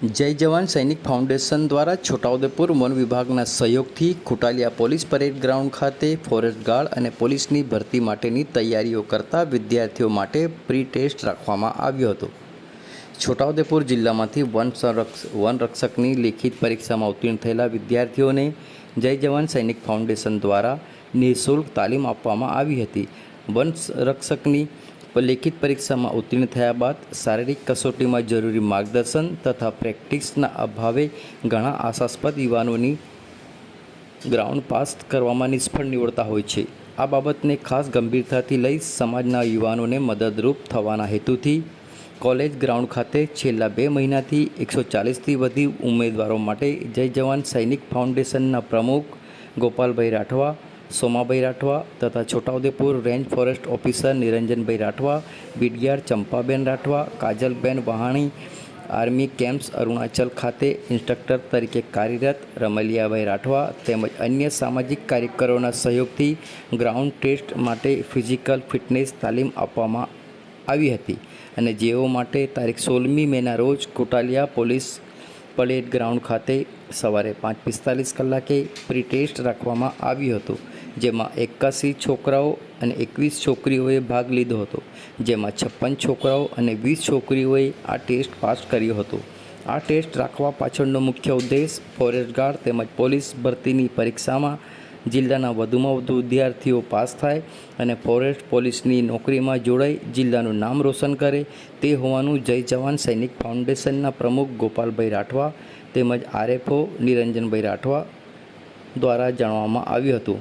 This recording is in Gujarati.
જય જવાન સૈનિક ફાઉન્ડેશન દ્વારા છોટાઉદેપુર વન વિભાગના સહયોગથી ખુટાલિયા પોલીસ પરેડ ગ્રાઉન્ડ ખાતે ફોરેસ્ટ ગાર્ડ અને પોલીસની ભરતી માટેની તૈયારીઓ કરતા વિદ્યાર્થીઓ માટે પ્રી ટેસ્ટ રાખવામાં આવ્યો હતો. છોટાઉદેપુર જિલ્લામાંથી વન સંરક્ષ, વન રક્ષકની લેખિત પરીક્ષામાં ઉત્તીર્ણ થયેલા વિદ્યાર્થીઓને જય જવાન સૈનિક ફાઉન્ડેશન દ્વારા નિઃશુલ્ક તાલીમ આપવામાં આવી હતી. વન રક્ષકની લેખિત પરીક્ષામાં ઉત્તીર્ણ થયા બાદ શારીરિક કસોટીમાં જરૂરી માર્ગદર્શન તથા પ્રેક્ટિસના અભાવે ઘણા આશાસ્પદ યુવાનોની ગ્રાઉન્ડ પાસ કરવામાં નિષ્ફળ નીવડતા હોય છે. આ બાબતને ખાસ ગંભીરતાથી લઈ સમાજના યુવાનોને મદદરૂપ થવાના હેતુથી કોલેજ ગ્રાઉન્ડ ખાતે છેલ્લા બે મહિનાથી એકસો ચાલીસથી વધુ ઉમેદવારો માટે જય જવાન સૈનિક ફાઉન્ડેશનના પ્રમુખ ગોપાલભાઈ રાઠવા સોમાભાઈ રાઠવા તથા Chhotaudepur range forest officer Niranjanbhai Rathwa બીડિયાર Champaben Rathwa, Kajalben વહાણી, army camps Arunachal ખાતે ઇન્સ્ટ્રક્ટર તરીકે કાર્યરત રમલિયાભાઈ રાઠવા તેમજ અન્ય સામાજિક કાર્યકરોના સહયોગથી ગ્રાઉન્ડ ટેસ્ટ માટે ફિઝિકલ ફિટનેસ તાલીમ આપવામાં આવી હતી અને જેઓ માટે તારીખ સોળમી મેના રોજ કોટાલિયા પોલીસ પરેડ ગ્રાઉન્ડ ખાતે સવારે પાંચ પિસ્તાલીસ કલાકે પ્રી ટેસ્ટ રાખવામાં આવ્યું હતું, જેમાં એકાસી છોકરાઓ અને એકવીસ છોકરીઓએ ભાગ લીધો હતો, જેમાં છપ્પન છોકરાઓ અને વીસ છોકરીઓએ આ ટેસ્ટ પાસ કર્યો હતો. આ ટેસ્ટ રાખવા પાછળનો મુખ્ય ઉદ્દેશ ફોરેસ્ટ ગાર્ડ તેમજ પોલીસ ભરતીની પરીક્ષામાં જિલ્લાના વધુમાં વધુ વિદ્યાર્થીઓ પાસ થાય અને ફોરેસ્ટ પોલીસની નોકરીમાં જોડાઈ જિલ્લાનું નામ રોશન કરે તે હોવાનું જય જવાન સૈનિક ફાઉન્ડેશનના પ્રમુખ ગોપાલભાઈ રાઠવા તેમજ આરએફઓ નિરંજનભાઈ રાઠવા દ્વારા જાણવામાં આવ્યું હતું.